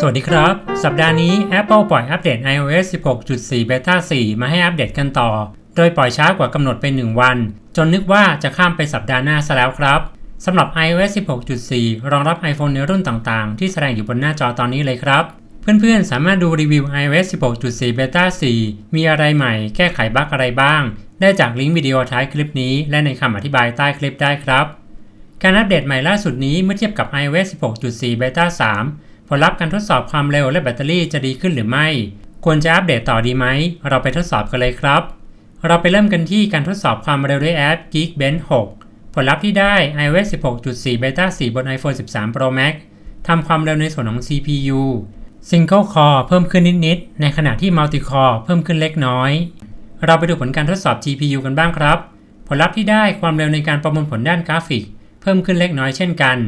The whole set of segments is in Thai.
สวัสดีครับ สัปดาห์นี้ Apple ปล่อยอัปเดต iOS 16.4 Beta 4 มาให้อัปเดตกันต่อ โดยปล่อยช้ากว่ากำหนดไป 1 วัน จนนึกว่าจะข้ามไปสัปดาห์หน้าซะแล้วครับสำหรับ iOS 16.4 รองรับ iPhone ในรุ่นต่างๆ ที่แสดงอยู่บนหน้าจอตอนนี้เลยครับ เพื่อนๆ สามารถดูรีวิว iOS 16.4 Beta 4 มีอะไรใหม่ แก้ไขบั๊กอะไรบ้าง ได้จากลิงก์วิดีโอท้ายคลิปนี้ และในคำอธิบายใต้คลิปได้ครับ การอัปเดตใหม่ล่าสุดนี้เมื่อเทียบกับ iOS 16.4 Beta 3 ผลลัพธ์การทดสอบความเร็วและแบตเตอรี่จะดีขึ้นหรือไม่ ควรจะอัปเดตต่อดีไหม เราไปทดสอบกันเลยครับ เราไปเริ่มกันที่การทดสอบความเร็วด้วยแอป Geekbench 6 ผลลัพธ์ที่ได้ iOS 16.4 Beta 4 บน iPhone 13 Pro Max ทำความเร็วในส่วนของ CPU Single Core เพิ่มขึ้นนิดๆ ในขณะที่ Multi Core เพิ่มขึ้นเล็กน้อย เราไปดูผลการทดสอบ GPU กันบ้างครับ ผลลัพธ์ที่ได้ความเร็วในการประมวลผลด้านกราฟิก เพิ่มขึ้นเล็กน้อยเช่นกัน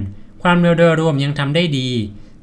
ความเร็วโดยรวมยังทำได้ดี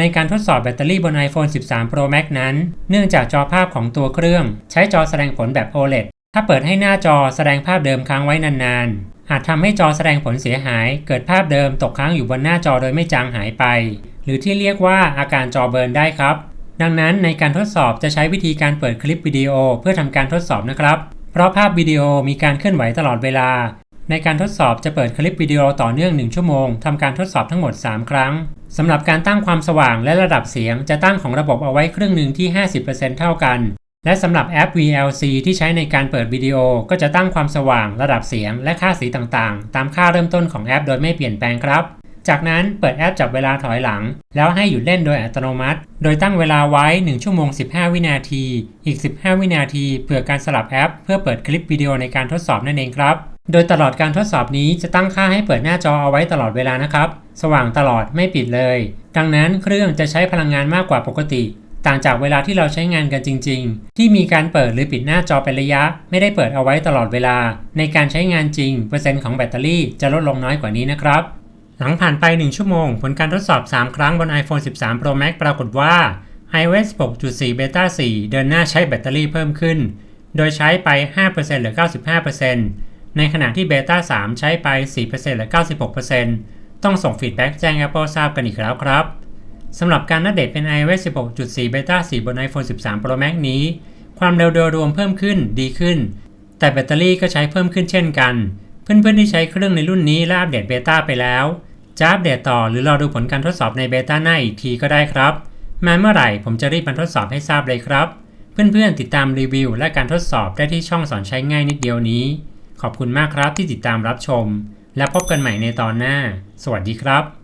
ในการทดสอบแบตเตอรี่บน iPhone 13 Pro Max นั้น เนื่องจากจอภาพของตัวเครื่อง ใช้จอแสดงผลแบบ OLED ถ้าเปิดให้หน้าจอแสดงภาพเดิมค้างไว้นานๆ อาจทำให้จอแสดงผลเสียหาย เกิดภาพเดิมตกค้างอยู่บนหน้าจอโดยไม่จางหายไป หรือที่เรียกว่าอาการจอเบิร์นได้ครับ ดังนั้นในการทดสอบจะใช้วิธีการเปิดคลิปวิดีโอเพื่อทำการทดสอบนะครับ เพราะภาพวิดีโอมีการเคลื่อนไหวตลอดเวลา ในการทดสอบจะเปิดคลิปวิดีโอต่อเนื่อง 1 ชั่วโมงทำการทดสอบทั้งหมด 3 ครั้งสำหรับการตั้งความสว่างและระดับเสียง จะตั้งของระบบเอาไว้ครึ่งหนึ่งที่ 50%เท่ากัน และสำหรับแอป VLC ที่ใช้ในการเปิดวิดีโอ ก็จะตั้งความสว่าง ระดับเสียง และค่าสีต่างๆ ตามค่าเริ่มต้นของแอป โดยไม่เปลี่ยนแปลงครับ จากนั้นเปิดแอปจับเวลาถอยหลัง แล้วให้หยุดเล่นโดยอัตโนมัติ โดยตั้งเวลาไว้ 1 ชั่วโมง 15 วินาที อีก 15 วินาทีเพื่อการสลับแอป เพื่อเปิดคลิปวิดีโอในการทดสอบนั่นเองครับ โดยตลอดการทดสอบนี้จะตั้งค่าให้เปิดหน้าจอเอาไว้ตลอดเวลานะครับ สว่างตลอดไม่ปิดเลย ดังนั้นเครื่องจะใช้พลังงานมากกว่าปกติ ต่างจากเวลาที่เราใช้งานกันจริง ๆ ที่มีการเปิดหรือปิดหน้าจอเป็นระยะ ไม่ได้เปิดเอาไว้ตลอดเวลา ในการใช้งานจริง เปอร์เซ็นต์ของแบตเตอรี่จะลดลงน้อยกว่านี้นะครับหลังผ่านไป 1 ชั่วโมง ผลการทดสอบ 3 ครั้งบน iPhone 13 Pro Max ปรากฏว่า iOS 6.4 Beta 4 เดินหน้าใช้แบตเตอรี่เพิ่มขึ้น โดยใช้ไป 5%เหลือ 95% ในขณะที่ Beta 3ใช้ไป4%เหลือ96%ต้องส่งฟีดแบ็กแจ้ง Apple ทราบกันอีกแล้วครับ สำหรับการอัปเดตเป็น iOS 16.4 Beta 4 บน iPhone 13 Pro Max นี้ ความเร็วโดยรวมเพิ่มขึ้นดีขึ้น แต่แบตเตอรี่ก็ใช้เพิ่มขึ้นเช่นกัน เพื่อนๆที่ใช้เครื่องในรุ่นนี้และอัปเดตเบต้าไปแล้ว จะอัปเดตต่อหรือรอดูผลการทดสอบในเบต้าหน้าอีกทีก็ได้ครับ มาเมื่อไหร่ผมจะรีบมาทดสอบให้ทราบเลยครับ เพื่อนๆติดตามรีวิวและการทดสอบได้ที่ช่องสอนใช้ง่ายนิดเดียวนี้ ขอบคุณมากครับที่ติดตามรับชม และพบกันใหม่ในตอนหน้า สวัสดีครับ